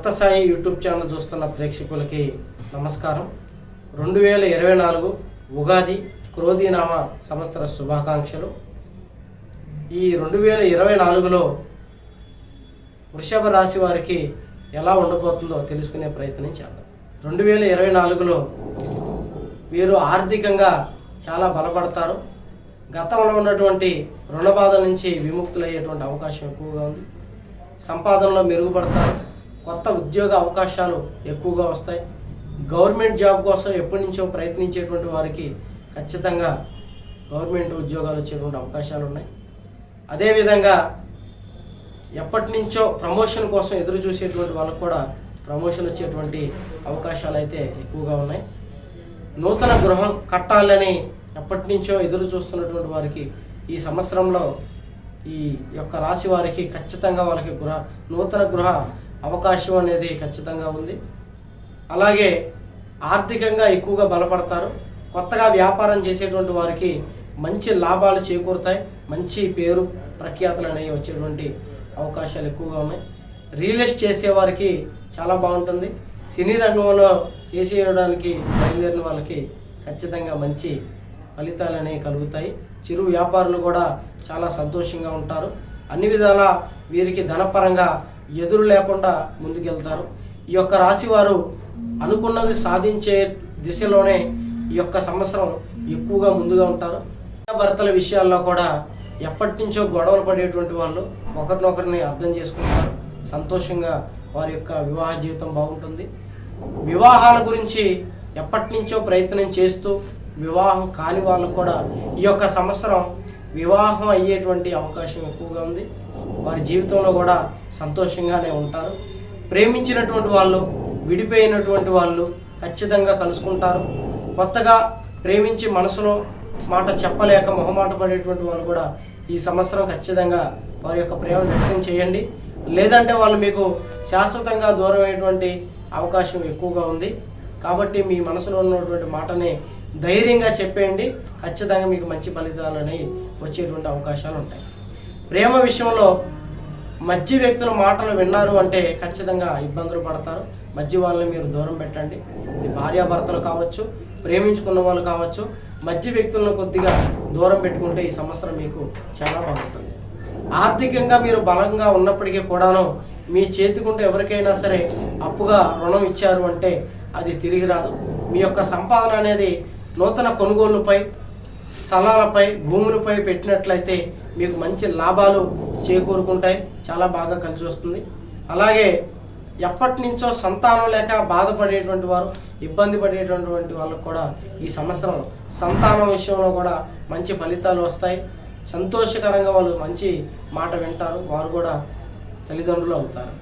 Dattasai YouTube channel చూస్తున్న ప్రేక్షకులకి నమస్కారం. రెండు వేల ఇరవై నాలుగు ఉగాది క్రోధీనామ సంవత్సర శుభాకాంక్షలు. ఈ రెండు వేల ఇరవై నాలుగులో వృషభ రాశి వారికి ఎలా ఉండబోతుందో తెలుసుకునే ప్రయత్నం చేద్దాం. రెండు వేల ఇరవై నాలుగులో వీరు ఆర్థికంగా చాలా బలపడతారు. గతంలో ఉన్నటువంటి రుణ బాధల నుంచి విముక్తులయ్యేటువంటి అవకాశం ఎక్కువగా ఉంది. సంపాదనలో మెరుగుపడతారు. కొత్త ఉద్యోగ అవకాశాలు ఎక్కువగా వస్తాయి. గవర్నమెంట్ జాబ్ కోసం ఎప్పటి నుంచో ప్రయత్నించేటువంటి వారికి ఖచ్చితంగా గవర్నమెంట్ ఉద్యోగాలు వచ్చేటువంటి అవకాశాలు ఉన్నాయి. అదేవిధంగా ఎప్పటి నుంచో ప్రమోషన్ కోసం ఎదురు చూసేటువంటి వాళ్ళకు కూడా ప్రమోషన్ వచ్చేటువంటి అవకాశాలు అయితే ఎక్కువగా ఉన్నాయి. నూతన గృహం కట్టాలని ఎప్పటి నుంచో ఎదురు చూస్తున్నటువంటి వారికి ఈ సంవత్సరంలో ఈ యొక్క రాశి వారికి ఖచ్చితంగా వాళ్ళకి గృహ నూతన గృహ అవకాశం అనేది ఖచ్చితంగా ఉంది. అలాగే ఆర్థికంగా ఎక్కువగా బలపడతారు. కొత్తగా వ్యాపారం చేసేటువంటి వారికి మంచి లాభాలు చేకూరుతాయి. మంచి పేరు ప్రఖ్యాతలు అనేవి వచ్చేటువంటి అవకాశాలు ఎక్కువగా ఉన్నాయి. రియల్ చేసేవారికి చాలా బాగుంటుంది. సినీ రంగంలో చేసేయడానికి బయలుదేరిన వాళ్ళకి ఖచ్చితంగా మంచి ఫలితాలు అనేవి కలుగుతాయి. చిరు వ్యాపారులు కూడా చాలా సంతోషంగా ఉంటారు. అన్ని విధాల వీరికి ధనపరంగా ఎదురు లేకుండా ముందుకెళ్తారు. ఈ యొక్క రాశి వారు అనుకున్నది సాధించే దిశలోనే ఈ యొక్క సంవత్సరం ఎక్కువగా ముందుగా ఉంటారు. భర్తల విషయాల్లో కూడా ఎప్పటి నుంచో గొడవలు పడేటువంటి వాళ్ళు ఒకరినొకరిని అర్థం చేసుకుంటారు. సంతోషంగా వారి యొక్క వివాహ జీవితం బాగుంటుంది. వివాహాల గురించి ఎప్పటి నుంచో ప్రయత్నం చేస్తూ వివాహం కాని వాళ్ళకు కూడా ఈ యొక్క సంవత్సరం వివాహం అయ్యేటువంటి అవకాశం ఎక్కువగా ఉంది. వారి జీవితంలో కూడా సంతోషంగానే ఉంటారు. ప్రేమించినటువంటి వాళ్ళు విడిపోయినటువంటి వాళ్ళు ఖచ్చితంగా కలుసుకుంటారు. కొత్తగా ప్రేమించి మనసులో మాట చెప్పలేక మొహమాట పడేటువంటి వాళ్ళు కూడా ఈ సంవత్సరం ఖచ్చితంగా వారి యొక్క ప్రేమను వ్యక్తం చేయండి. లేదంటే వాళ్ళు మీకు శాశ్వతంగా దూరమయ్యేటువంటి అవకాశం ఎక్కువగా ఉంది. కాబట్టి మీ మనసులో ఉన్నటువంటి మాటని ధైర్యంగా చెప్పేయండి. ఖచ్చితంగా మీకు మంచి ఫలితాలు అనేవి వచ్చేటువంటి అవకాశాలు ఉంటాయి. ప్రేమ విషయంలో మధ్య వ్యక్తుల మాటలు విన్నారు అంటే ఖచ్చితంగా ఇబ్బందులు పడతారు. మధ్య వాళ్ళని మీరు దూరం పెట్టండి. ఇది భార్యాభర్తలు కావచ్చు ప్రేమించుకున్న వాళ్ళు కావచ్చు మధ్య వ్యక్తులను కొద్దిగా దూరం పెట్టుకుంటే ఈ సంవత్సరం మీకు చాలా బాగుంటుంది. ఆర్థికంగా మీరు బలంగా ఉన్నప్పటికీ కూడాను మీ చేతికుంటే ఎవరికైనా సరే అప్పుగా రుణం ఇచ్చారు అంటే అది తిరిగి రాదు. మీ యొక్క సంపాదన అనేది నూతన కొనుగోళ్ళపై స్థలాలపై భూములపై పెట్టినట్లయితే మీకు మంచి లాభాలు చేకూరుకుంటాయి. చాలా బాగా కలిసి వస్తుంది. అలాగే ఎప్పటి నుంచో సంతానం లేక బాధపడేటువంటి వారు ఇబ్బంది పడేటటువంటి వాళ్ళకు కూడా ఈ సంవత్సరం సంతానం విషయంలో కూడా మంచి ఫలితాలు వస్తాయి. సంతోషకరంగా వాళ్ళు మంచి మాట వింటారు. వారు కూడా తల్లిదండ్రులు అవుతారు.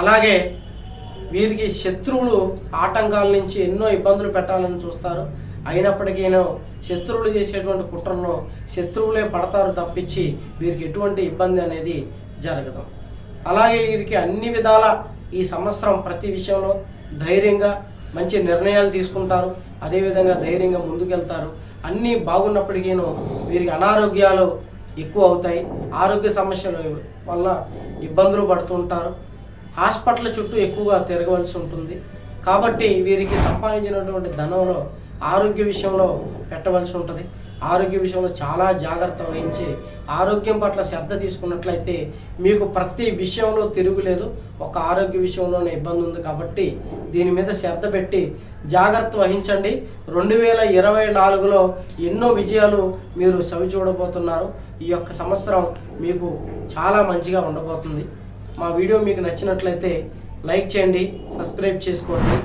అలాగే వీరికి శత్రువులు ఆటంకాల నుంచి ఎన్నో ఇబ్బందులు పెట్టాలని చూస్తారు. అయినప్పటికీనూ శత్రువులు చేసేటువంటి కుట్రల్లో శత్రువులే పడతారు తప్పించి వీరికి ఎటువంటి ఇబ్బంది అనేది జరగదు. అలాగే వీరికి అన్ని విధాల ఈ సంవత్సరం ప్రతి విషయంలో ధైర్యంగా మంచి నిర్ణయాలు తీసుకుంటారు. అదేవిధంగా ధైర్యంగా ముందుకెళ్తారు. అన్నీ బాగున్నప్పటికీను వీరికి అనారోగ్యాలు ఎక్కువ అవుతాయి. ఆరోగ్య సమస్యల వల్ల ఇబ్బందులు పడుతుంటారు హాస్పిటల్ చుట్టూ ఎక్కువగా తిరగవలసి ఉంటుంది. కాబట్టి వీరికి సంపాదించినటువంటి ధనంలో ఆరోగ్య విషయంలో పెట్టవలసి ఉంటుంది. ఆరోగ్య విషయంలో చాలా జాగ్రత్త వహించి ఆరోగ్యం పట్ల శ్రద్ధ తీసుకున్నట్లయితే మీకు ప్రతి విషయంలో తిరుగులేదు ఒక ఆరోగ్య విషయంలోనే ఇబ్బంది ఉంది కాబట్టి దీని మీద శ్రద్ధ పెట్టి జాగ్రత్త వహించండి. రెండు వేల ఇరవై నాలుగులో ఎన్నో విజయాలు మీరు చవి చూడబోతున్నారు. ఈ యొక్క సంవత్సరం మీకు చాలా మంచిగా ఉండబోతుంది. మా వీడియో మీకు నచ్చినట్లయితే లైక్ చేయండి సబ్స్క్రైబ్ చేసుకోండి.